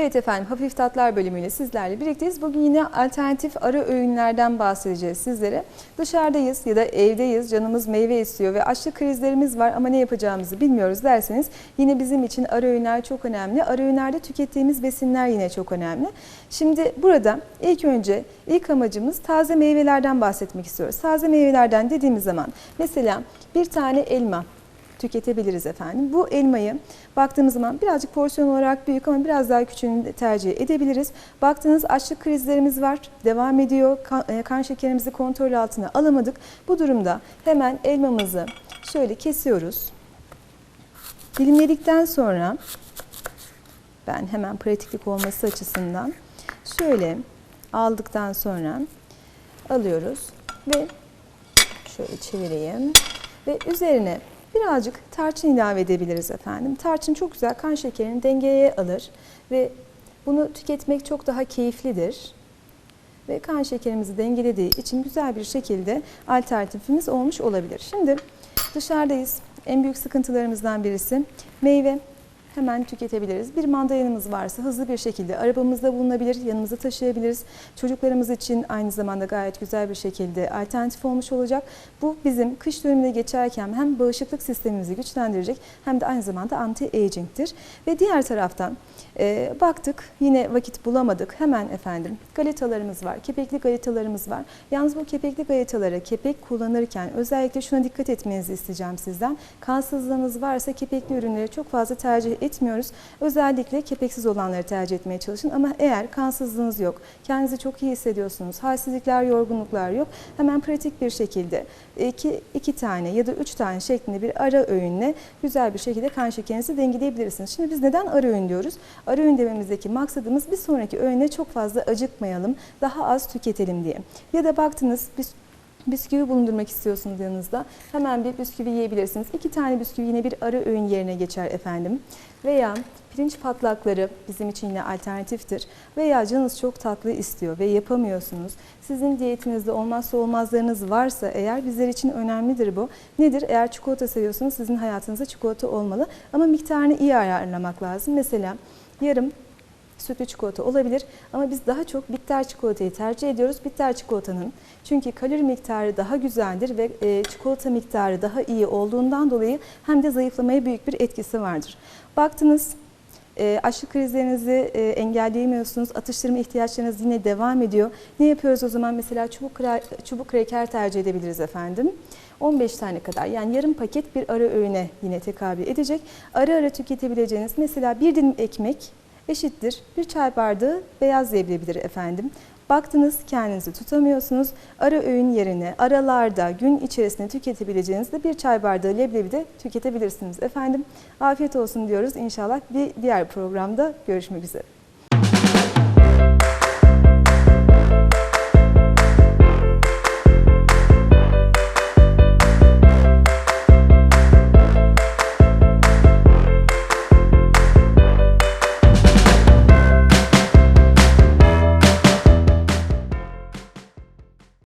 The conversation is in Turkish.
Evet efendim Hafif Tatlar bölümüyle sizlerle birlikteyiz. Bugün yine alternatif ara öğünlerden bahsedeceğiz sizlere. Dışarıdayız ya da evdeyiz canımız meyve istiyor ve açlık krizlerimiz var ama ne yapacağımızı bilmiyoruz derseniz yine bizim için ara öğünler çok önemli. Ara öğünlerde tükettiğimiz besinler yine çok önemli. Şimdi burada ilk önce ilk amacımız taze meyvelerden bahsetmek istiyoruz. Taze meyvelerden dediğimiz zaman mesela bir tane elma tüketebiliriz efendim. Bu elmayı baktığımız zaman birazcık porsiyon olarak büyük ama biraz daha küçüğünü tercih edebiliriz. Baktığınız açlık krizlerimiz var, devam ediyor. Kan, e, kan şekerimizi kontrol altına alamadık. Bu durumda hemen elmamızı şöyle kesiyoruz. Dilimledikten sonra ben hemen pratiklik olması açısından şöyle aldıktan sonra alıyoruz ve şöyle çevireyim ve üzerine birazcık tarçın ilave edebiliriz efendim. Tarçın çok güzel kan şekerini dengeye alır ve bunu tüketmek çok daha keyiflidir. Ve kan şekerimizi dengelediği için güzel bir şekilde alternatifimiz olmuş olabilir. Şimdi dışarıdayız. En büyük sıkıntılarımızdan birisi meyve hemen tüketebiliriz. Bir mandalinamız varsa hızlı bir şekilde arabamızda bulunabilir, yanımıza taşıyabiliriz. Çocuklarımız için aynı zamanda gayet güzel bir şekilde alternatif olmuş olacak. Bu bizim kış dönemine geçerken hem bağışıklık sistemimizi güçlendirecek hem de aynı zamanda anti-aging'tir. Ve diğer taraftan e, baktık yine vakit bulamadık. Hemen efendim galetalarımız var, kepekli galetalarımız var. Yalnız bu kepekli galetalara kepek kullanırken özellikle şuna dikkat etmenizi isteyeceğim sizden. Kansızlığınız varsa kepekli ürünleri çok fazla tercih etmiyoruz. Özellikle kepeksiz olanları tercih etmeye çalışın ama eğer kansızlığınız yok, kendinizi çok iyi hissediyorsunuz, halsizlikler, yorgunluklar yok, hemen pratik bir şekilde iki, iki tane ya da üç tane şeklinde bir ara öğünle güzel bir şekilde kan şekerinizi dengeleyebilirsiniz. Şimdi biz neden ara öğün diyoruz? Ara öğün dememizdeki maksadımız bir sonraki öğüne çok fazla acıkmayalım, daha az tüketelim diye. Ya da baktınız biz bisküvi bulundurmak istiyorsunuz yanınızda. Hemen bir bisküvi yiyebilirsiniz. İki tane bisküvi yine bir ara öğün yerine geçer efendim. Veya pirinç patlakları bizim için yine alternatiftir. Veya canınız çok tatlı istiyor ve yapamıyorsunuz. Sizin diyetinizde olmazsa olmazlarınız varsa eğer bizler için önemlidir bu. Nedir? Eğer çikolata seviyorsanız sizin hayatınızda çikolata olmalı. Ama miktarını iyi ayarlamak lazım. Mesela yarım sütlü çikolata olabilir ama biz daha çok bitter çikolatayı tercih ediyoruz. Bitter çikolatanın çünkü kalori miktarı daha güzeldir ve e, çikolata miktarı daha iyi olduğundan dolayı hem de zayıflamaya büyük bir etkisi vardır. Baktınız e, krizlerinizi e, engelleyemiyorsunuz, atıştırma ihtiyaçlarınız yine devam ediyor. Ne yapıyoruz o zaman? Mesela çubuk, çubuk kreker tercih edebiliriz efendim. 15 tane kadar yani yarım paket bir ara öğüne yine tekabül edecek. Ara ara tüketebileceğiniz mesela bir dilim ekmek eşittir bir çay bardağı beyaz leblebidir efendim. Baktınız kendinizi tutamıyorsunuz. Ara öğün yerine aralarda gün içerisinde tüketebileceğiniz de bir çay bardağı leblebi de tüketebilirsiniz efendim. Afiyet olsun diyoruz. İnşallah bir diğer programda görüşmek üzere.